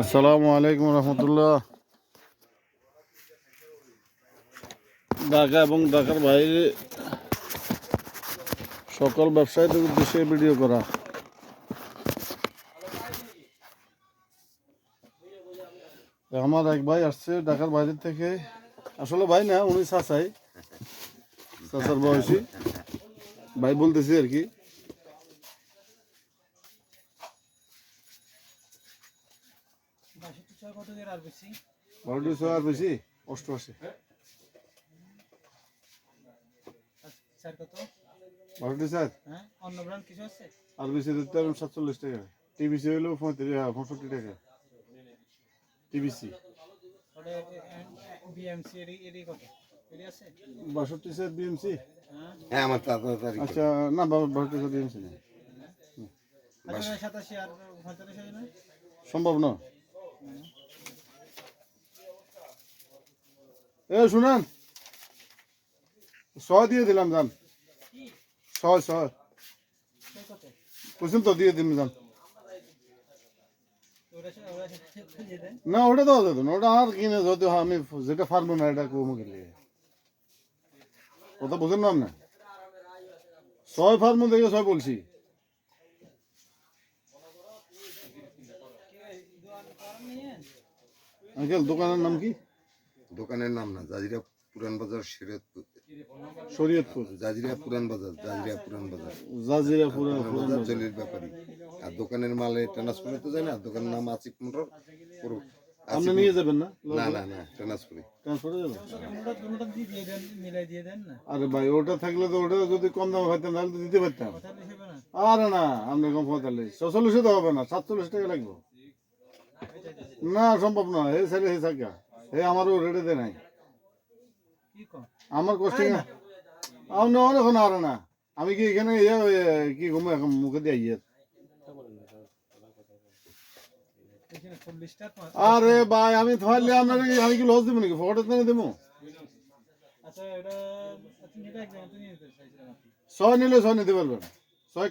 আসসালামু আলাইকুম রহমতুল্লাহ। ঢাকা এবং ঢাকার বাইরে সকল ব্যবসায়ীদের উদ্দেশ্যে ভিডিও করা। আমার এক ভাই আসছে ঢাকার বাইরে থেকে। আসলে ভাই না, উনি চাচাই। চাচার বয়সী। ভাই বলতেছি আর কি। বাষট্টি আর বেশি? অষ্টআশি। স্যার হ্যাঁ আর বেশি দিতে পারবেন সাতচল্লিশ টাকা। টিবিসি হইল পঁয়ত্রিশ হ্যাঁ, পঁয়ষট্টি টাকা। টিবিসি বিএমসি এডি এডি কত? এডি আছে? বাষট্টি স্যার বিএমসি হ্যাঁ আমার চাচা আচ্ছা না বা- বাষট্টি স্যার বিএমসি না সাতাশি আর পঁয়তাল্লিশ আছে না সম্ভব না এ শুনেন। ছয় দিয়ে দিলাম ছয় ছয় ছয় তো দিয়ে দিন দেন না ওটা না ওটা আর কিনে যদি আমি যেটা পারব না এটা কমে গেলে। কথা বুঝেন না আপনি? ছয় ফার্মো দেখে ছয় বলছি। আঙ্কেল দোকানের নাম কি? দোকানের নাম না জাজিরা পুরান বাজার শরীয়তপুর। শরীয়তপুর। জাজিরা পুরান বাজার জাজিরা পুরান বাজার। জাজিরা পুরা পুরান বাজার। জলির ব্যাপারী আর দোকানের মালে ট্রান্সফারে তো যায় না দোকানের নাম আসিফ মোটর আপনি নিয়ে যাবেন না? না না না ট্রান্সফারে। ট্রান্সফারে যাবেন? দুটা দুটা দিয়ে দিয়ে দেন মিলাই দিয়ে দেন না আরে ভাই ওটা থাকলে তো ওটা যদি কম দামে পাইতাম তাহলে তো দিতে পারতাম। না আরে না আপনি কম পঁয়তাল্লিশ। ছচল্লিশে তো হবে না সাতচল্লিশ টাকা লাগবে। না সম্ভব না এই ছেলে হে থাকা হে আমারও রেটে দে নাই। কি কম আমার কষ্টিং আপনি অনেকক্ষণ আরে না আমি কি এখানে ইয়ে কি ঘুমো এখন মুখে দিয়ে ইয়ে এখানে চল্লিশটা পাঁচ আরে ভাই আমি থাকলে আপনাকে আমি কি লস দেবো নাকি? ফটো তো দেবো? আচ্ছা ছয় নিলে ছয় নিতে পারবেন। ছয়